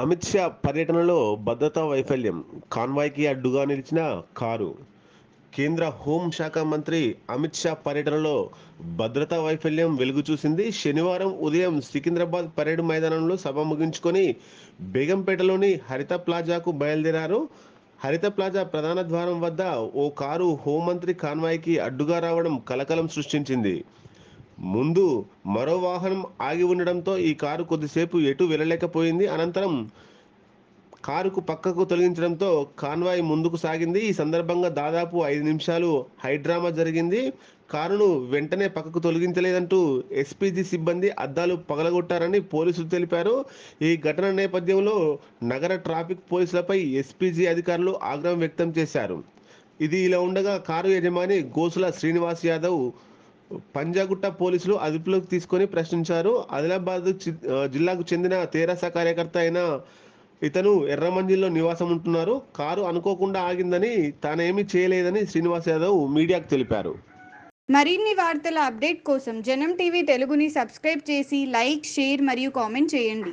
అమిత్ షా పర్యటనలో భద్రతా వైఫల్యం. కాన్వాయ్కి అడ్డుగా నిలిచిన కారు. కేంద్ర హోం శాఖ మంత్రి అమిత్ షా పర్యటనలో భద్రతా వైఫల్యం వెలుగు చూసింది. శనివారం ఉదయం సికింద్రాబాద్ పరేడ్ మైదానంలో సభ ముగించుకొని బేగంపేటలోని హరిత ప్లాజాకు బయలుదేరారు. హరిత ప్లాజా ప్రధాన ద్వారం వద్ద ఓ కారు హోంమంత్రి కాన్వాయ్కి అడ్డుగా రావడం కలకలం సృష్టించింది. ముందు మరో వాహనం ఆగి ఉండడంతో ఈ కారు కొద్దిసేపు ఎటు వెళ్ళలేకపోయింది. అనంతరం కారుకు పక్కకు తొలగించడంతో కాన్వాయ్ ముందుకు సాగింది. ఈ సందర్భంగా దాదాపు ఐదు నిమిషాలు హైడ్రామా జరిగింది. కారును వెంటనే పక్కకు తొలగించలేదంటూ ఎస్పీజీ సిబ్బంది అద్దాలు పగలగొట్టారని పోలీసులు తెలిపారు. ఈ ఘటన నేపథ్యంలో నగర ట్రాఫిక్ పోలీసులపై ఎస్పీజీ అధికారులు ఆగ్రహం వ్యక్తం చేశారు. ఇది ఇలా ఉండగా కారు యజమాని గోసుల శ్రీనివాస్ యాదవ్ పంజాగుట్ట పోలీసులు అదుపులోకి తీసుకొని ప్రశ్నించారు. ఆదిలాబాద్ చి- జిల్లాకు చెందిన తెరాస కార్యకర్త అయిన ఇతను ఎర్రమంజిల్లో నివాసం ఉంటున్నారు. కారు అనుకోకుండా ఆగిందని తానేమీ చేయలేదని శ్రీనివాస్ యాదవ్ మీడియాకు తెలిపారు. మరిన్ని వార్తల అప్డేట్ కోసం జనం టీవీ తెలుగుని సబ్స్క్రైబ్ చేసి లైక్ షేర్ మరియు కామెంట్ చేయండి.